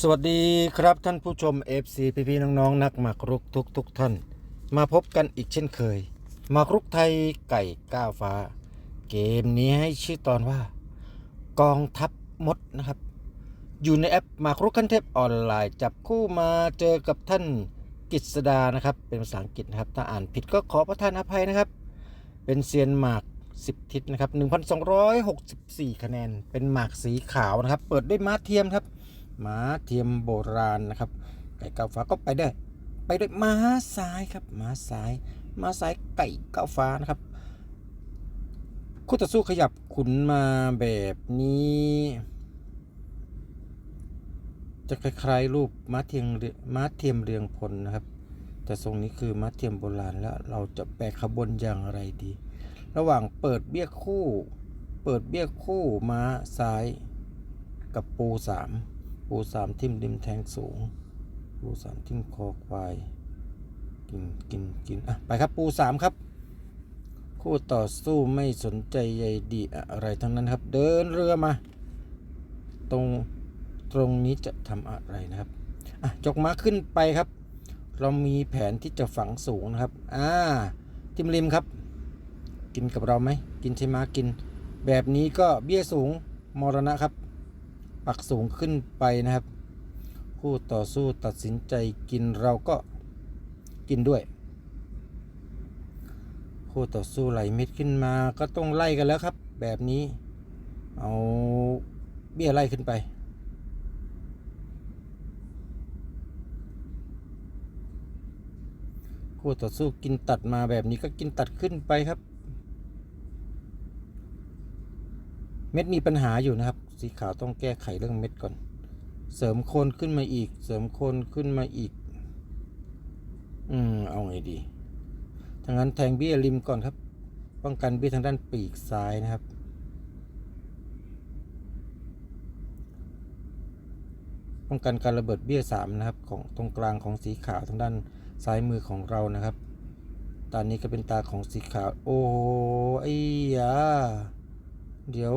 สวัสดีครับท่านผู้ชม FC พี่พี่น้องๆนักหมากรุกทุกทุกๆท่าน มาพบกันอีกเช่นเคยหมากรุกไทยไก่ก้าวฟ้า เกมนี้ให้ชื่อตอนว่า กองทัพมดนะครับ อยู่ในแอปหมากรุกคันเทพออนไลน์ จับคู่มาเจอกับท่านกิษดานะครับ เป็นภาษาอังกฤษนะครับ ถ้าอ่านผิดก็ขอประทานอภัยนะครับ เป็นเซียนหมาก10 ทิศนะครับ 1,264 คะแนน เป็นหมากสีขาวนะครับ เปิดด้วยม้าเทียมครับ ม้าเทียมโบราณนะครับ ไก่เก้าฟ้าก็ไปได้ไปด้วยม้าซ้ายครับม้าซ้ายม้าซ้ายไก่เก้าฟ้านะครับคู่ต่อสู้ขยับขุนมาแบบนี้ จะคล้ายๆรูปม้าเทียมม้าเทียมเรียงพลนะครับ แต่ทรงนี้คือม้าเทียมโบราณแล้วเราจะแปลขบวนอย่างไรดี ระหว่างเปิดเบี้ยคู่ เปิดเบี้ยคู่ม้าซ้ายกับปูสาม ปูสามทิ่มริมแทงสูง ปูสามทิ่มคอควาย กินกินกินอะไปครับปูสามครับ คู่ต่อสู้ไม่สนใจใยดีอะไรทั้งนั้นครับ เดินเรือมา ตรงตรงนี้จะทำอะไรนะครับอะจกม้าขึ้นไปครับ เรามีแผนที่จะฝังสูงนะครับอ่าทิมริมครับ กินกับเราไหมกินใช่ไหมกิน แบบนี้ก็เบี้ยสูงมรณะครับ ปักสูงขึ้นไปนะครับ คู่ต่อสู้ตัดสินใจกินเราก็กินด้วย คู่ต่อสู้ไหลเม็ดขึ้นมาก็ต้องไล่กันแล้วครับ แบบนี้ เอาเบี้ยไล่ขึ้นไป คู่ต่อสู้กินตัดมาแบบนี้ก็กินตัดขึ้นไปครับ เม็ดมีปัญหาอยู่นะครับ สีขาวต้องแก้ไขเรื่องเม็ดก่อน เสริมโคนขึ้นมาอีก เสริมโคนขึ้นมาอีก อืม เอาไงดีทางนั้นแทงเบี้ยริมก่อนครับ ป้องกันเบี้ยทางด้านปีกซ้ายนะครับ ป้องกันการระเบิดเบี้ยสามนะครับ ของตรงกลางของสีขาวทางด้านซ้ายมือของเรานะครับตอนนี้ก็เป็นตาของสีขาว โอ้ไอ้ยาเดี๋ยว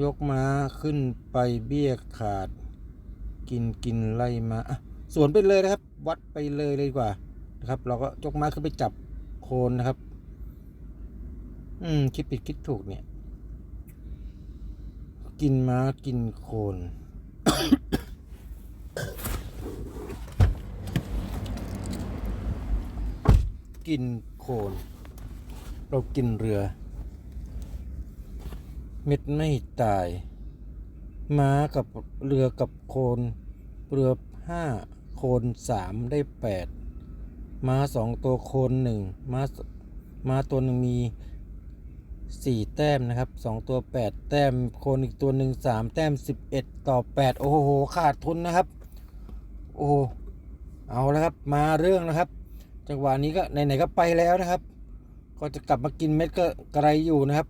ยกม้าขึ้นไปเบี้ยขาด กินกินไล่มาอะสวนไปเลยนะครับ วัดไปเลยเลยดีกว่านะครับ เราก็ยกม้าขึ้นไปจับโคนนะครับ อืมคิดผิดคิดถูกเนี่ย กินม้ากินโคนกินโคน เรากินเรือ เม็ดไม่ตาย ม้ากับเรือกับโคนเรือห้าโคนสามได้แปดม้าสองตัวโคนหนึ่งม้าม้าตัวหนึ่งมีสี่แต้มนะครับสองตัวแปดแต้มโคนอีกตัวหนึ่งสามแต้มสิบเอ็ดต่อแปดโอ้โหขาดทุนนะครับ โอ้โหเอาแล้วครับมาเรื่องนะครับ จังหวะนี้ก็ไหนๆก็ไปแล้วนะครับ ก็จะกลับมากินเม็ดก็ไกลอยู่นะครับ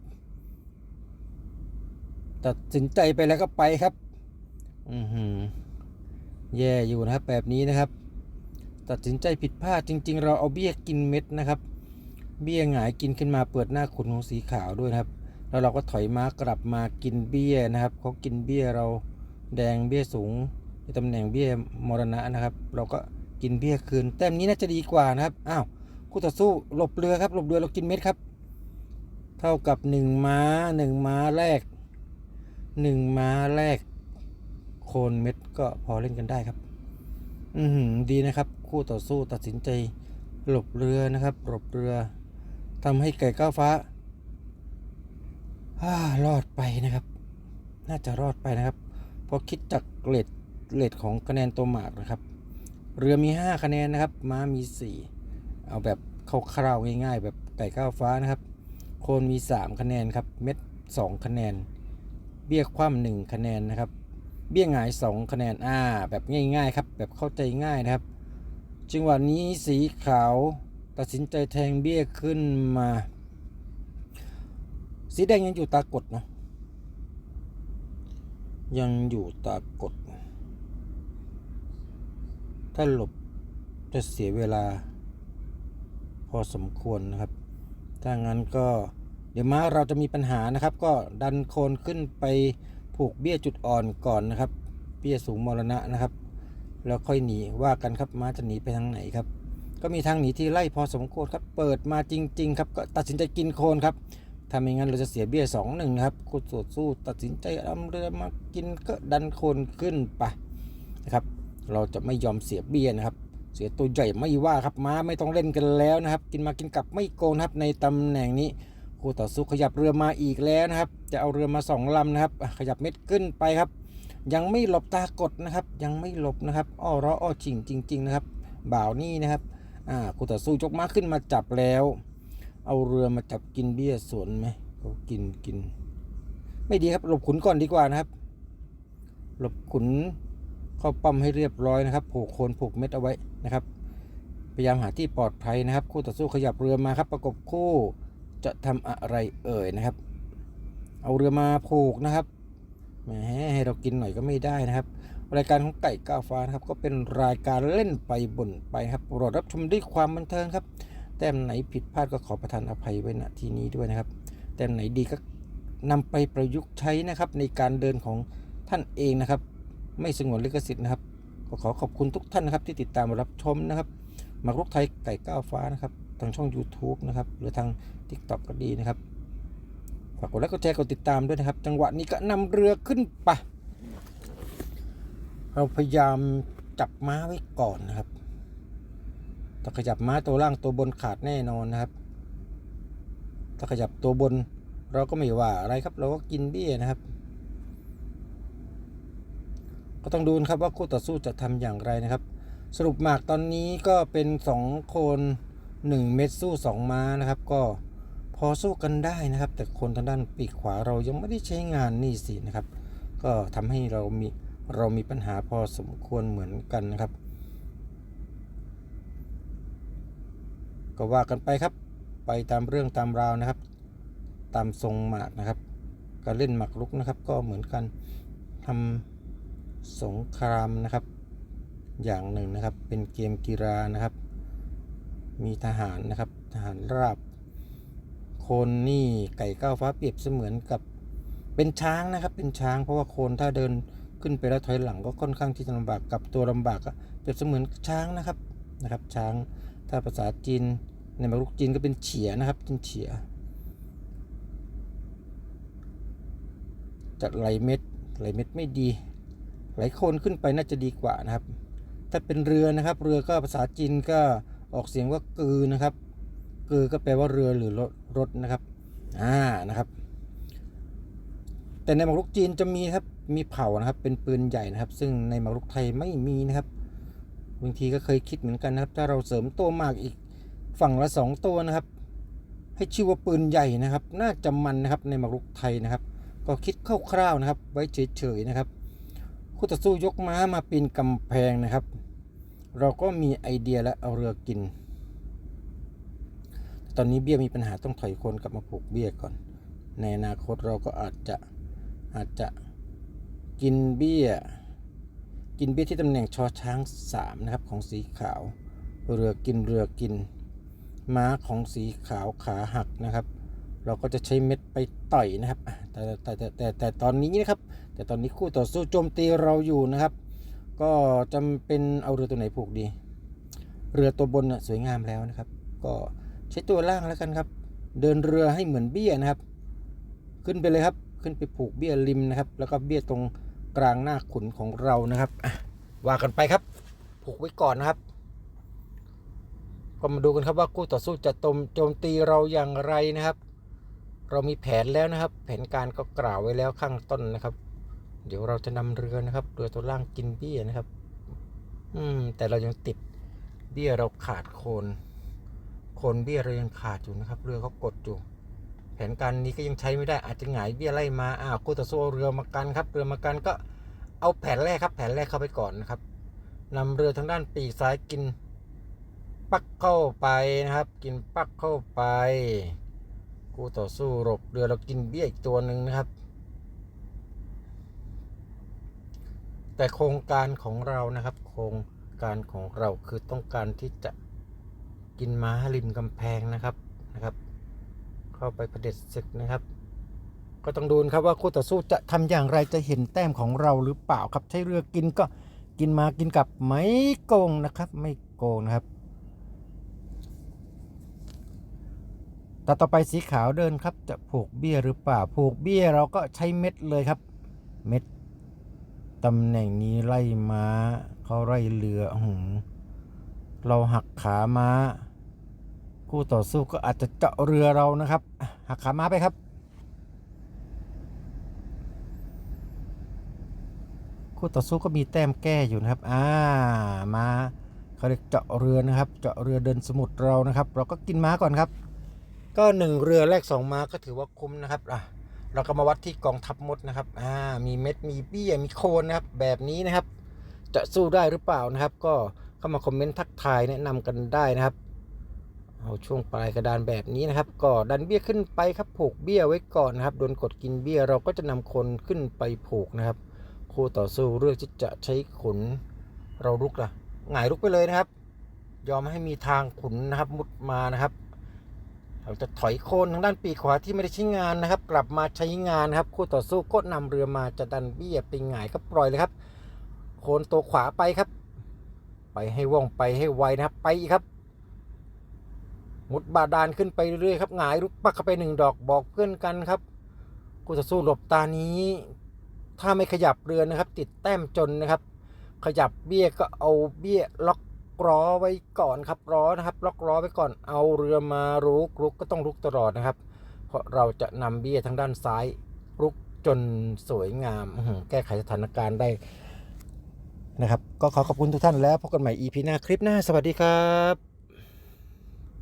ตัดสินใจไปแล้วก็ไปครับ อือหือแย่อยู่นะครับแบบนี้นะครับ ตัดสินใจผิดพลาดจริง ๆ เราเอาเบี้ยกินเม็ดนะครับ เบี้ยหงายกินขึ้นมาเปิดหน้าขุนของสีขาวด้วยนะครับ แล้วเราก็ถอยม้ากลับมากินเบี้ยนะครับเขากินเบี้ยเราแดงเบี้ยสูงในตำแหน่งเบี้ยมรณะนะครับ เราก็กินเบี้ยคืน แต้มนี้น่าจะดีกว่านะครับอ้าวคู่ต่อสู้หลบเรือครับหลบเรือเรากินเม็ดครับ เท่ากับหนึ่งม้าหนึ่งม้าแรก หนึ่งม้าแรกโคนเม็ดก็พอเล่นกันได้ครับ อือหือดีนะครับ คู่ต่อสู้ตัดสินใจหลบเรือนะครับ หลบเรือทำให้ไก่ก้าวฟ้าอ่ารอดไปนะครับ น่าจะรอดไปนะครับเพราะคิดจากเลทเลทของคะแนนตัวหมากนะครับ เรือมี 5 คะแนนนะครับ ม้ามี 4 เอาแบบคร่าวๆง่ายๆ แบบไก่ก้าวฟ้านะครับ โคนมี 3 คะแนนครับ เม็ด 2 คะแนน เบี้ยคว่ำหนึ่งคะแนนนะครับ เบี้ยหงาย 2 คะแนนอ่าแบบง่ายๆครับ แบบเข้าใจง่ายนะครับจังหวะนี้สีขาวตัดสินใจแทงเบี้ยขึ้นมา สีแดงยังอยู่ตากดนะยังอยู่ตากด ถ้าหลบจะเสียเวลา พอสมควรนะครับ ถ้างั้นก็ เดี๋ยวม้าเราจะมีปัญหานะครับ ก็ดันโคนขึ้นไปผูกเบี้ยจุดอ่อนก่อนนะครับ เบี้ยสูงมรณะนะครับ แล้วค่อยหนีว่ากันครับม้าจะหนีไปทางไหนครับ ก็มีทางหนีที่ไล่พอสมควรครับ เปิดมาจริง ๆ ครับ ก็ตัดสินใจกินโคลนครับถ้าไม่งั้นเราจะเสียเบี้ยสองหนึ่งนะครับคู่ต่อสู้ตัดสินใจเอาเรือมากินก็ดันโคลนขึ้นไปนะครับ เราจะไม่ยอมเสียเบี้ยนะครับ เสียตัวใหญ่ไม่ว่าครับม้าไม่ต้องเล่นกันแล้วนะครับ กินมากินกลับไม่โกงครับในตำแหน่งนี้ คู่ต่อสู้ขยับเรือมาอีกแล้วนะครับ จะเอาเรือมาสองลำนะครับ ขยับเม็ดขึ้นไปครับ ยังไม่หลบตากดนะครับ ยังไม่หลบนะครับอ้อร้ออ้อจริงจริง ๆ นะครับ บ่าวนี่นะครับอ่าคู่ต่อสู้ยกมาขึ้นมาจับแล้ว เอาเรือมาจับกินเบี้ยสวนไหมเขากินกิน ไม่ดีครับหลบขุนก่อนดีกว่านะครับ หลบขุนเข้าปั๊มให้เรียบร้อยนะครับผูกโคนผูกเม็ดเอาไว้นะครับ พยายามหาที่ปลอดภัยนะครับ คู่ต่อสู้ขยับเรือมาครับประกบคู่ จะทำอะไรเอ่ยนะครับ เอาเรือมาผูกนะครับแหมให้เรากินหน่อยก็ไม่ได้นะครับ รายการของไก่ก้าวฟ้านะครับก็เป็นรายการเล่นไปบ่นไปครับโปรดรับชมด้วยความบันเทิงครับ แต้มไหนผิดพลาดก็ขอประทานอภัยไว้ณที่นี้ด้วยนะครับ แต้มไหนดีก็นำไปประยุกต์ใช้นะครับ ในการเดินของท่านเองนะครับ ไม่สงวนลิขสิทธิ์นะครับ ก็ขอขอบคุณทุกท่านนะครับที่ติดตามรับชมนะครับหมากรุกไทยไก่ก้าวฟ้านะครับ ทางช่อง YouTube นะครับ หรือทาง TikTok ก็ดีนะครับฝากกดไลค์กดแชร์กดติดตามด้วยนะครับ จังหวะนี้ก็นำเรือขึ้นไปเราพยายามจับม้าไว้ก่อนนะครับถ้าขยับม้าตัวล่างตัวบนขาดแน่นอนนะครับ ถ้าขยับตัวบนเราก็ไม่ว่าอะไรครับ เราก็กินเบี้ยนะครับ ก็ต้องดูนะครับว่าคู่ต่อสู้จะทำอย่างไรนะครับ สรุปหมากตอนนี้ก็เป็น 2 คน 1 เม็ดสู้ 2 ม้านะครับ ก็พอสู้กันได้นะครับ แต่คนทางด้านปีกขวาเรายังไม่ได้ใช้งานนี่สินะครับ ก็ทำให้เรามีเรามีปัญหาพอสมควรเหมือนกันนะครับ ก็ว่ากันไปครับไปตามเรื่องตามราวนะครับ ตามทรงหมากนะครับการเล่นหมากรุกนะครับ ก็เหมือนกันทำสงครามนะครับ อย่างหนึ่งนะครับเป็นเกมกีฬานะครับ มีทหารนะครับ ทหารราบ คนนี่ไก่ก้าวฟ้าเปรียบเสมือนกับเป็นช้างนะครับ เป็นช้างเพราะว่าโคนถ้าเดินขึ้นไปแล้วถอยหลังก็ค่อนข้างที่จะลำบากกับตัวลำบากเปรียบเสมือนช้างนะครับนะครับ ช้างถ้าภาษาจีนในมรุกจีนก็เป็นเฉียนะครับเป็นเฉียจะไหลเม็ดไหลเม็ดไม่ดี ไหลโคนขึ้นไปน่าจะดีกว่านะครับ ถ้าเป็นเรือนะครับ เรือก็ภาษาจีนก็ ออกเสียงว่ากือนะครับกือก็แปลว่าเรือหรือรถรถนะครับอ่านะครับ แต่ในหมากรุกจีนจะมีครับมีเผานะครับ เป็นปืนใหญ่นะครับ ซึ่งในหมากรุกไทยไม่มีนะครับบางทีก็เคยคิดเหมือนกันนะครับ ถ้าเราเสริมตัวมากอีกฝั่งละสองตัวนะครับ ให้ชื่อว่าปืนใหญ่นะครับ น่าจะมันนะครับในหมากรุกไทยนะครับ ก็คิดคร่าวๆนะครับ ไว้เฉยๆนะครับคู่ต่อสู้ยกม้ามาปีนกำแพงนะครับ เราก็มีไอเดียและเอาเรือกิน ตอนนี้เบี้ยมีปัญหาต้องถอยคนกลับมาผูกเบี้ยก่อน ในอนาคตเราก็อาจจะอาจจะกินเบี้ย กินเบี้ยที่ตำแหน่งชอช้างสามนะครับของสีขาว เรือกินเรือกิน ม้าของสีขาวขาหักนะครับ เราก็จะใช้เม็ดไปต่อยนะครับแต่แต่แต่แต่ตอนนี้นะครับ แต่ตอนนี้คู่ต่อสู้โจมตีเราอยู่นะครับ ก็จำเป็นเอาเรือตัวไหนผูกดี เรือตัวบนน่ะสวยงามแล้วนะครับ ก็ใช้ตัวล่างแล้วกันครับ เดินเรือให้เหมือนเบี้ยนะครับ ขึ้นไปเลยครับ ขึ้นไปผูกเบี้ยริมนะครับ แล้วก็เบี้ยตรงกลางหน้าขุนของเรานะครับว่ากันไปครับ ผูกไว้ก่อนนะครับก็มาดูกันครับว่าคู่ต่อสู้จะโจมโจมตีเราอย่างไรนะครับ เรามีแผนแล้วนะครับ แผนการก็กล่าวไว้แล้วข้างต้นนะครับ เดี๋ยวเราจะนำเรือนะครับ เรือตัวล่างกินเบี้ยนะครับ อืม แต่เรายังติดเบี้ยเราขาดโคนโคนเบี้ยเรายังขาดอยู่นะครับ เรือเขากดอยู่ แผนการนี้ก็ยังใช้ไม่ได้ อาจจะหงายเบี้ยไล่มา อ้าวคู่ต่อสู้เรือมากันครับ เรือมากันก็เอาแผนแรกครับ แผนแรกเข้าไปก่อนนะครับนำเรือทางด้านปีกซ้ายกิน ปักเข้าไปนะครับ กินปักเข้าไปคู่ต่อสู้หลบเรือเรากินเบี้ยอีกตัวหนึ่งนะครับ แต่โครงการของเรานะครับ โครงการของเราคือต้องการที่จะกินม้าริมกำแพงนะครับนะครับ เข้าไปเด็จศึกนะครับ ก็ต้องดูนะครับว่าคู่ต่อสู้จะทำอย่างไรจะเห็นแต้มของเราหรือเปล่าครับใช้เรือกินก็กินมากินกลับไม่โกงนะครับ ไม่โกงนะครับตาต่อไปสีขาวเดินครับจะผูกเบี้ยหรือเปล่าผูกเบี้ยเราก็ใช้เม็ดเลยครับ เม็ด ตำแหน่งนี้ไล่ม้า เขาไล่เรืออื้อหือเราหักขาม้า คู่ต่อสู้ก็อาจจะเจาะเรือเรานะครับ หักขาม้าไปครับ คู่ต่อสู้ก็มีแต้มแก้อยู่นะครับ อ่าม้าเขาเรียกเจาะเรือนะครับ เจาะเรือเดินสมุทรเรานะครับ เราก็กินม้าก่อนครับ ก็หนึ่งเรือแรกสองม้าก็ถือว่าคุ้มนะครับอะ เราก็มาวัดที่กองทัพมดนะครับ อ่า มีเม็ด มีเบี้ย มีโคนนะครับ แบบนี้นะครับ จะสู้ได้หรือเปล่านะครับ ก็เข้ามาคอมเมนต์ทักทายแนะนำกันได้นะครับ เอาช่วงปลายกระดานแบบนี้นะครับ ก็ดันเบี้ยขึ้นไปครับ ผูกเบี้ยไว้ก่อนนะครับ โดนกดกินเบี้ย เราก็จะนำคนขึ้นไปผูกนะครับ คู่ต่อสู้เลือกที่จะใช้ขน เราลุกล่ะหงายลุกไปเลยนะครับ ยอมให้มีทางขุนนะครับ มุดมานะครับ เราจะถอยโคนทางด้านปีกขวาที่ไม่ได้ใช้งานนะครับ กลับมาใช้งานนะครับคู่ต่อสู้ก็นำเรือมาจะดันเบี้ยไปหงายก็ปล่อยเลยครับ โคนตัวขวาไปครับ ไปให้ว่องไปให้ไวนะครับ ไปอีกครับมุดบาดาลขึ้นไปเรื่อยๆครับหงายลุกปักเข้าไปหนึ่งดอกบอกเพื่อนกันครับคู่ต่อสู้หลบตานี้ ถ้าไม่ขยับเรือนะครับ ติดแต้มจนนะครับ ขยับเบี้ยก็เอาเบี้ยล็อก ล้อไว้ก่อนครับล้อนะครับ ล็อกล้อไว้ก่อนเอาเรือมารุกรุกก็ต้องรุกตลอดนะครับ เพราะเราจะนำเบี้ยทางด้านซ้ายรุกจนสวยงามแก้ไขสถานการณ์ได้นะครับ ก็ขอขอบคุณทุกท่านแล้วพบกันใหม่ EP หน้าคลิปหน้าสวัสดีครับ